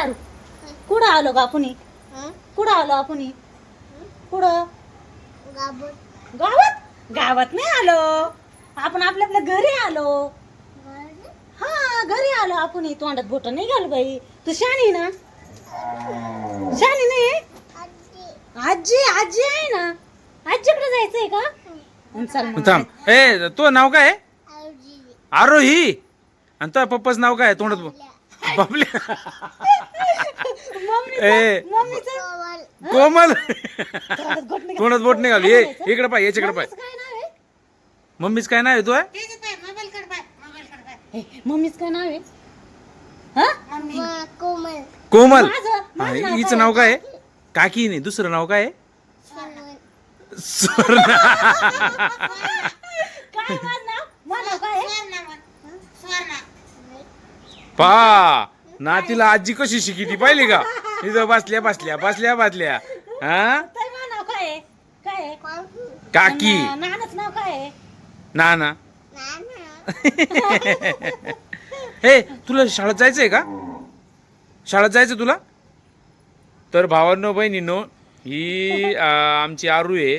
यार कुठं आलो का आपण? कुठं आलो आपण? कुठं? गावात. गावात? नाही आलो. आपण आपल्या आपल्या घरी आलो. हा घरी आलो आपण. तोंडात बोट नाही घाल बाई. तू शानी ना? शानी नाही आजी. आजी आहे ना? आजीकडे जायचंय का? चल. थांब. ए तो नाव काय आहे? आरोही. आणि तो पप्पाचं नाव काय आहे? तोंडात बो- बापले मम्मी ए. कोमल. तोंडात बोट निघाल. ये इकडे पाय याच्याकडे पाय. मम्मीचं काय नाव आहे? मम्मीच काय नाव आहे तू आहे हे, मम्मीचं काय नाव आहे? हा? कोमल. हा, हिचं नाव काय आहे? काकी नाही दुसरं नाव काय? पा. नातीला आजी कशी शिकिती पाहिली का? इथं बसल्या बसल्या बसल्या बसल्या. हा? ताई, माझं नाव काय आहे? काय आहे? काकी. ना- नानाचं नाव काय आहे? ना ना हे तुला शाळेत जायचंय का? शाळेत जायचं तुला? तर भावांनो बहिणींनो ही आमची आरू आहे.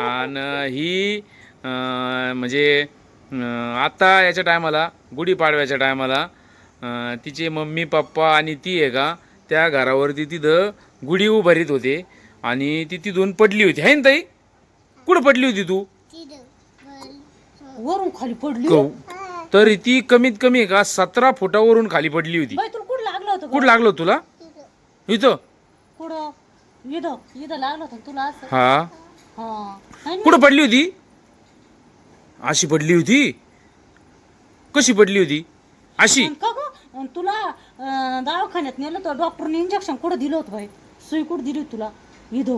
आणि ही अं, म्हणजे अं, आता याच्या टायमाला गुढीपाडव्याच्या टायमाला तिचे मम्मी पप्पा आणि ती आहे का त्या घरावरती तिथं गुढी उभारीत होते. आणि ती तिथून पडली होती. आहे ना ताई? कुठं पडली होती तू? वरून खाली पडली कौ तर ती कमीत कमी का सतरा फुटावरून खाली पडली होती. कुठं लागलं होतं कुठं लागलं तुला? इथं. कुठं? इथं. इथं लागलं होतं तुला हा. हा. है? कुठं पडली होती? अशी पडली होती? कशी पडली होती? अशी? आणि तुला अं, दवाखान्यात नेलं तर डॉक्टरने इंजेक्शन कुठं दिलं होतं बाई? सुई कुठं दिली होती तुला? इथं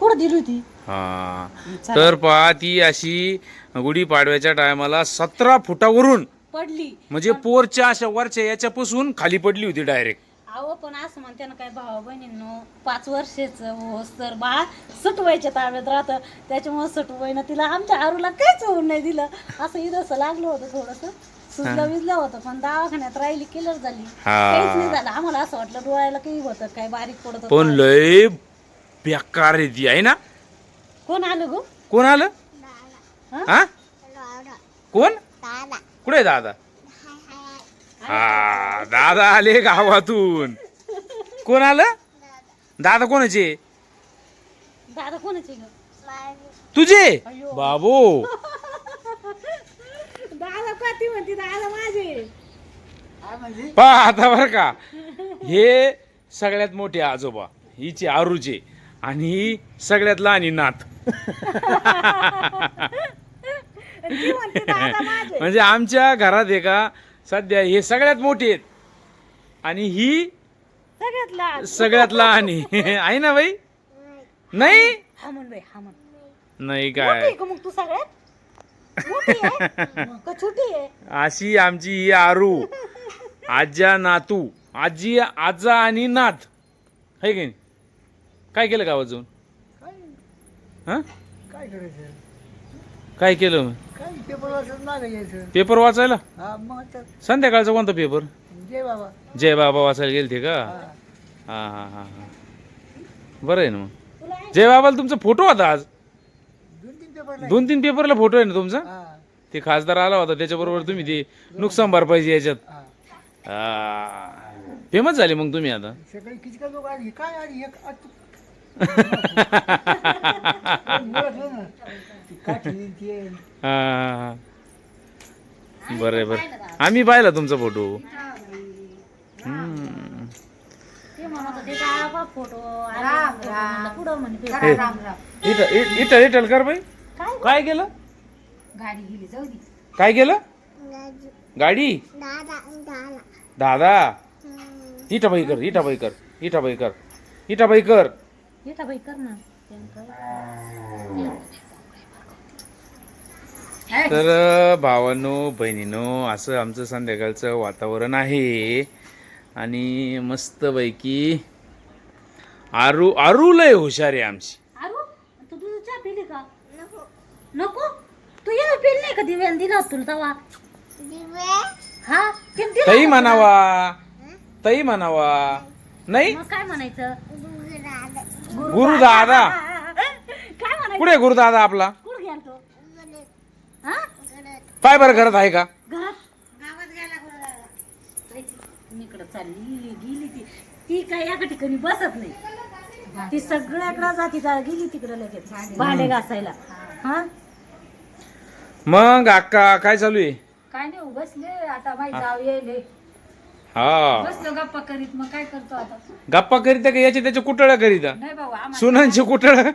कुठं दिली होती? हा. तर पहा ती अशी गुढीपाडव्याच्या टायमाला सतरा फुटावरून पडली. म्हणजे पोरच्या अशा वरच्या याच्यापासून खाली पडली होती डायरेक्ट अहो पण असं म्हणते ना काय भावा बहिणींनो पाच वर्षाचं होस तर बा सुटवायच्या ताब्यात राहतं. त्याच्यामुळे सुटवायनं तिला आमच्या आरूला काहीच होऊन नाही दिलं. असं इथं लागलं होतं थोडस. सुजलं विजलं होतं पण दवाखान्यात राहिली किलर झाली. हा. काहीच नाही झालं. आम्हाला असं वाटलं डोळ्याला काही होतं काय बारीक पडत होतं. पण लय बेकार आहे ती आहे ना? कोण आलं गो? कोण आलं? हा? हा? कोण? कुठे आहे दादा? हा दादा आले गावातून. कोण आलं? दादा. कोणाचे? दादा कोणाचे ग? तुझे. बाबू. ती म्हणते दादा माझे. पहा आता बर का. हे सगळ्यात मोठे आजोबा हिचे आरूचे आणि ही सगळ्यात लहानी नात. ती म्हणते दादा माझे. म्हणजे आमच्या घरात आहे का सध्या हे सगळ्यात मोठे आहेत. आणि ही सगळ्यात लहान. सगळ्यात लहान. आहे आहे ना बाई? नाही. हा म्हण बाई हा म्हण. नाही मोठी काय आहे का मग तू सगळ्यात? मोठी आहे? मग का छोटी आहे? अशी आमची ही आरू. आज्या नातू. आजी आजा आणि नात. है की नाही? काय केलं गावात जाऊन? हा? काय करायचं? काय केलं? मग? काय पेपर वाचत मागे यायचं? पेपर वाचायला? हा मग संध्याकाळचा कोणता पेपर जय बाबा. जय बाबा वाचायला गेलते का? हा. हा हा हा हा. बरं आहे ना मग. जय बाबाला तुमचा फोटो होता आज. दोन तीन दोन पेपरला फोटो आहे ना तुमचा हा ते खासदार आला होता त्याच्याबरोबर तुम्ही ते नुकसान भरपाईची याच्यात हा फेमस झाले मग तुम्ही आता सकाळी किती का लोक आली काय आली एक आ, तू- ओळखलं ना ती काठी ती आहे. हा, हा, हा. बरं आहे बरं आम्ही पाहिला तुमचा फोटो हम्म. ते म्हणत होते का फोटो पुढं म्हणे हे, इथं इ- इथं इथं कर बाई काय केलं? गाडी गेली जाऊ दे. काय केलं? गाडी? दादा इटा बाई कर इटा बाई कर इटा बाई कर इटा बाई कर येता बाई कर ना तर भावांनो बहिणीनो असं आमचं संध्याकाळचं वातावरण आहे. आणि मस्तपैकी आरू आरू लय हुशार आहे आमची अरू तू तुझं चहा पिली का नको. तू ये पिली नाही का दिव्यान दिला तुला तवा? हा? किती दिला ताई म्हणावा. ताई म्हणावा. नाही. मग काय म्हणायचं? गुरु दादा काय म्हणायचं? कुठे गुरु दादा आपला? कुठं गेला तो? हा? पाय बरं घरात आहे का? घरात? इकडं चालली गेली ती. ती काय एका ठिकाणी बसत नाही. ती सगळ्याकडे जाती जा- गेली तिकडे लगेच. भांडे घासायला. हा? मग अक्का काय चालू आहे? काय नाही हो, बसले. आता माहिती जाव येईल हा. बसलो गप्पा करीत. मग काय करतो आता? गप्पा करीता का? याचे त्याचे कुटळ्या करीता नाही बाबा आम्हाला सुनांचे कुटळ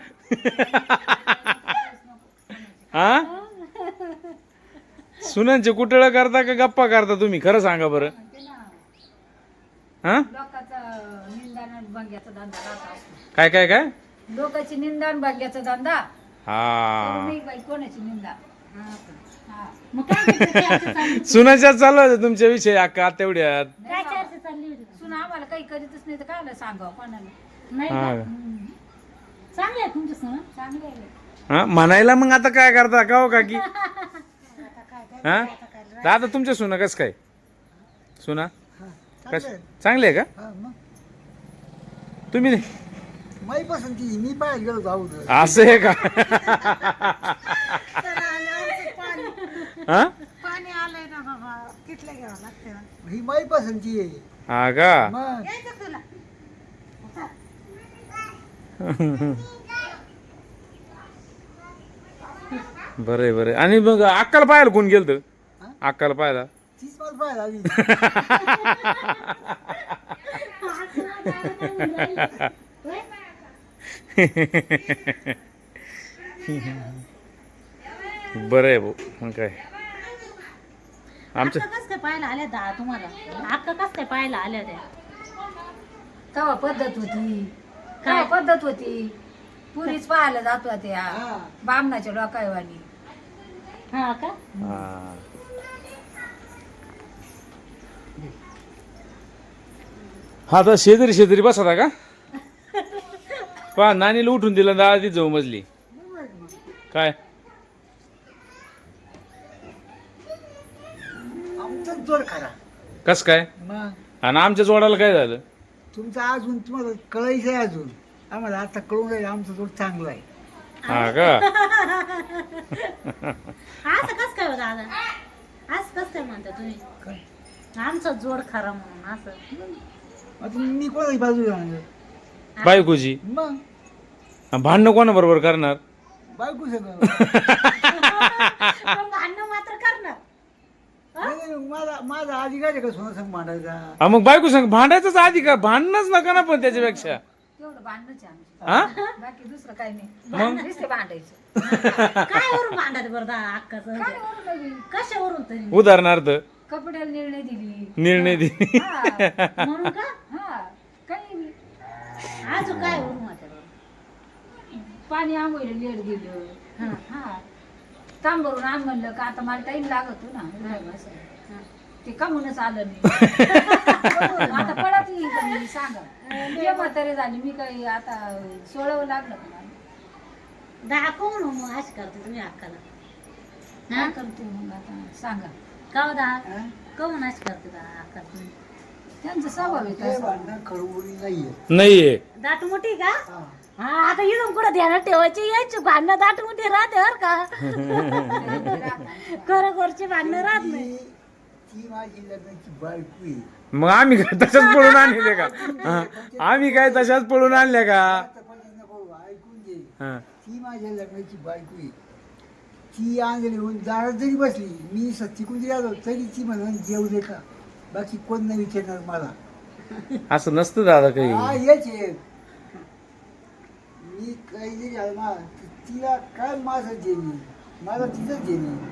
हा? सुनांचे कुटळ करता का गप्पा करता तुम्ही? खरं सांगा बरं. म्हणते ना, हा? लोकांचा निंदान आणि भांग्याचा धंदा राहत. असतो काय काय काय? लोकांची निंदा आणि भांग्याचा धंदा. हा. हा. सुनाच्या चालू होत्या तुमच्या विषय अक्का तेवढ्यात काय चर्चा चालली होती सुना आम्हाला काही करीतच नाही तर काय सांगावं कोणाला? नाही हा. का? चांगले आहे तुमचे सण चांगले आहे. हा म्हणायला मग आता काय करता? का हो काकी? हा? आता तुमच्या सुना कस काय? सुना? कस चांगले आहे का? हा, मग. तुम्ही नाही पसंती मी बाहेर गेलो जाऊ दे. असं आहे का? हा? पाणी आलंय ना बाबा. तिथलं घ्यावं लागते ना. ही माझी पसंती आहे. हा का? मग. यायचं तुला? बरं आहे बरं आहे. आणि मग अक्काला पाहायला कोण गेलत? अक्काला पाहायला? तीच मला आली. बरं आहे भाऊ मग काय? आमचं कस काय पाहायला आल्या दा तुम्हाला? अक्का कस काय पाहायला आल्या त्या? तेव्हा पद्धत होती? काय? पद्धत होती? पुरीच पाहायला जात होत्या हा. बामणाच्या डोकायवानी. हा का? हा. हा तर शेजारी शेजारी बसता का? पहा नानीला उठून दिलं दादा ती जाऊ मजली. काय? आमचाच जोड खरा. कस काय? मग? आणि आमच्या जोडाला काय झालं? तुमचं अजून तुम्हाला कळायचं आहे अजून. आम्हाला आता कळून राहील आमचा जोड चांगला आहे. हा का? असं कस काय हो दादा असं कस काय म्हणता तुम्ही? काय? आमचा जोड खरा म्हणून असं. आता मी कोणाची बाजू जाणार बायकोची? मग? भांडणं कोणाबरोबर करणार? बायको सगळं. पण भांडणं मात्र करणार. नाही, माझा माझा अधिकार आहे का सोना संग मांडायचा हा, मग बायको सांग भांडायचंच आधी का भांडणच नका ना पण त्याच्यापेक्षा. तेवढं भांडणच आहे आमचं. हा? बाकी दुसरं काही नाही. मग? नुसते भांडायचं. काय वरून भांडत बरं दा अक्काचं? काय वरून नवीन कशावरून तरी? उदाहरणार्थ. कपड्याला निर्णय दिली. निर्णय दे हा म्हणून का. अजून काय पाणी आंघोळीला लेट गेलं. हा. हा तांब भरून आण म्हणलं का आता मला टाइम लागतो ना. हा. ते कमूनच आलं नाही आता पडत का मी सांगा. म्हातारी झाली. मी काही आता सोळावं लागलं का मला दाखव म्हणून मग? अशी करते तुम्ही अक्काला. हा? करते मग आता? सांगा. का हो दा हा? कमून अशी करते दा अक्का तुम्ही? त्यांचा स्वभाव आहे तसा. नाहीये. नाहीये. दाट मोठी का? हा. हा आता इथून कुठं ध्यानात ठेवायची? यायची भांडणं दाट मोठी राहते बर का? खरोखरची भांडणं राहत नाही. ती माझी लग्नाची बायको आहे. मग आम्ही काय तशाच पळून आणले का? हा, आम्ही काय तशाच पळून आणल्या का? आता पण नको ऐकून घे. हा. ती माझ्या लग्नाची बायको आहे. ती आंधळी होऊन दारात जरी बसली मी सत्तिकून जरी आलो तरी ती म्हणून जेव दे का बाकी कोण नाही विचारणार मला. असं नसतं दादा हा काही हेच आहे. मी काही जरी आलो ना तर तिला काय माझं देणे मला तिथंच देणे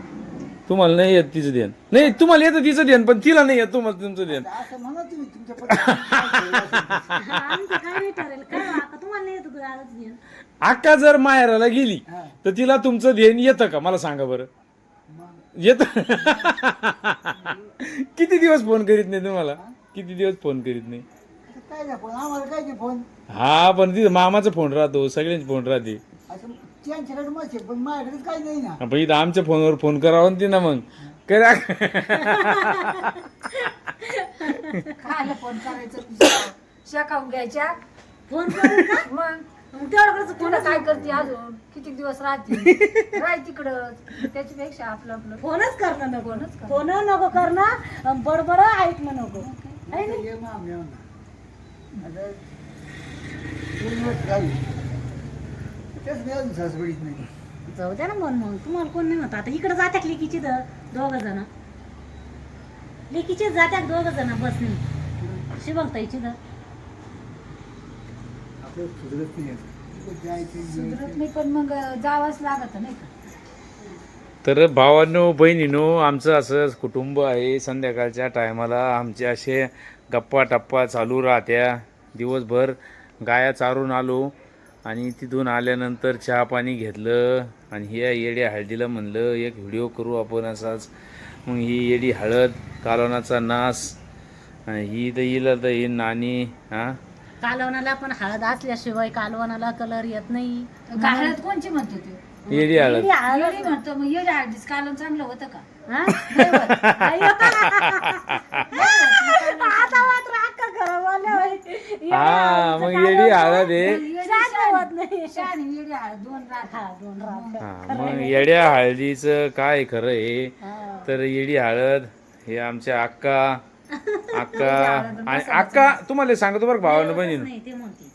तुम्हाला नाही येत तिचं ध्यान नाही तुम्हाला येतं तिचं ध्यान पण तिला नाही येत तुम्हाला तुमचं ध्यान असं म्हणा तुम्ही तुमच्या पद्धतीने आमचं काय नाही ठरेल. काय हो, अक्का तुम्हाला नाही येत होतं दादाच घेऊन अक्का जर माहेराला गेली हा, तर तिला तुमचं ध्यान येतं का? मला सांगा बरं. येत. किती दिवस फोन करीत नाही तुम्हाला? किती दिवस फोन करीत नाही? आता काय नाही फोन आम्हाला काय नाही फोन हा पण तिथं मामाचा फोन राहतो सगळ्यांचे फोन राहते. असं त्यांच्याकडे मग आहे, पण माझ्याकडे काय नाही ना. पण इथं आमच्या फोनवर फोन करावा ना तिनं मग. करा. खायला फोन करायचं शेकावून घ्यायच्या. फोन करू का? मग. मग तेवढं करायचं तुला काय करते अजून? किती दिवस राहते? राह तिकडं त्याच्यापेक्षा आपलं आपलं. फोनच करणं नको. फोनच. फोन नको करणं बडबड ऐकणं नको. है ना? ये मग आम्ही. आता. तेच मी अजून सासवडीत नाही. जाऊ द्या ना मन मग. तुम्हाला कोण नाही होत आता इकडे जात्यात लेकीची दोघ जण. लेकीचेच जात्यात दोघ जण बसने. शिवंताईची दर आपलं सुधरत नाही आता. कुठं जायचं, सुधरत यायचं. नाही पण मग जावंच लागत नाही का? तर भावांनो बहिणीनो आमचं असं कुटुंब आहे. संध्याकाळच्या टायमाला आमचे असे गप्पा टप्पा चालू राहत्या. दिवसभर गाया चारून आलो आणि तिथून आल्यानंतर चहा पाणी घेतलं आणि ह्या येड्या हळदीला म्हणलं एक व्हिडिओ करू आपण असाच. मग ही येडी हळद कालवनाचा नास आणि ही तर येईल तर ही नाणी हां? कालवणाला पण हळद असल्याशिवाय कालवणाला कलर येत नाही. हळद कोणची म्हणतो ते? येडी हळद. येडी म्हणतो मग येडी हळदीच कालवण चांगलं होतं का? हा? आता मात्र अक्का खरं बोलल्या बाई. येडी हा हळदीचं मग येडी हळद आहे. येडी शान होत नाही. शहाणी येडी हळद. दोन राहत हा दोन रात हा मग येड्या हळदीचं काय खरं आहे? हा. तर येडी हळद हे आमच्या अक्का अक्का आणि अक्का तुम्हाला सांगतो बरं भावानं बहिणीनं. नाही ते म्हणते.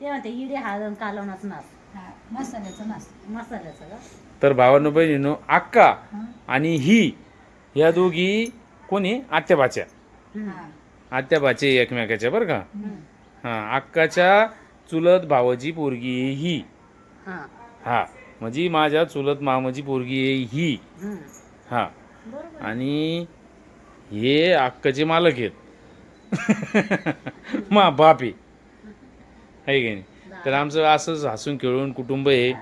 ते म्हणते इडे हळद कालवणाच नाच हा, मसाल्याचं नास. मसाल्याचं का? तर भावानं बहिणीनं अक्का हा. आणि ही या दोघी कोणी? आत्याबाच्या. हा. आत्याबाचे एकमेकाच्या बरं का. हा अक्काच्या चुलत भावाची पोरगी आहे ही. हा. हा म्हणजे माझ्या चुलत मामाची पोरगी आहे ही. हा. बरोबर. आणि हे अक्काचे मालक आहेत. मा बाप. आहे आहे की नाही? तर आमचं असंच हसून खेळून कुटुंब आहे.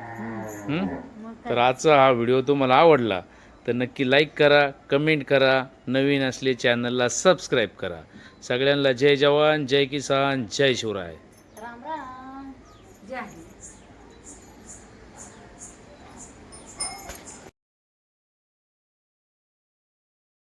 तर आजचा हा व्हिडिओ तुम्हाला आवडला तर नक्की लाईक करा कमेंट करा नवीन असले चॅनलला सबस्क्राईब करा. सगळ्यांना जय जवान जय किसान जय शिवराय. राम राम.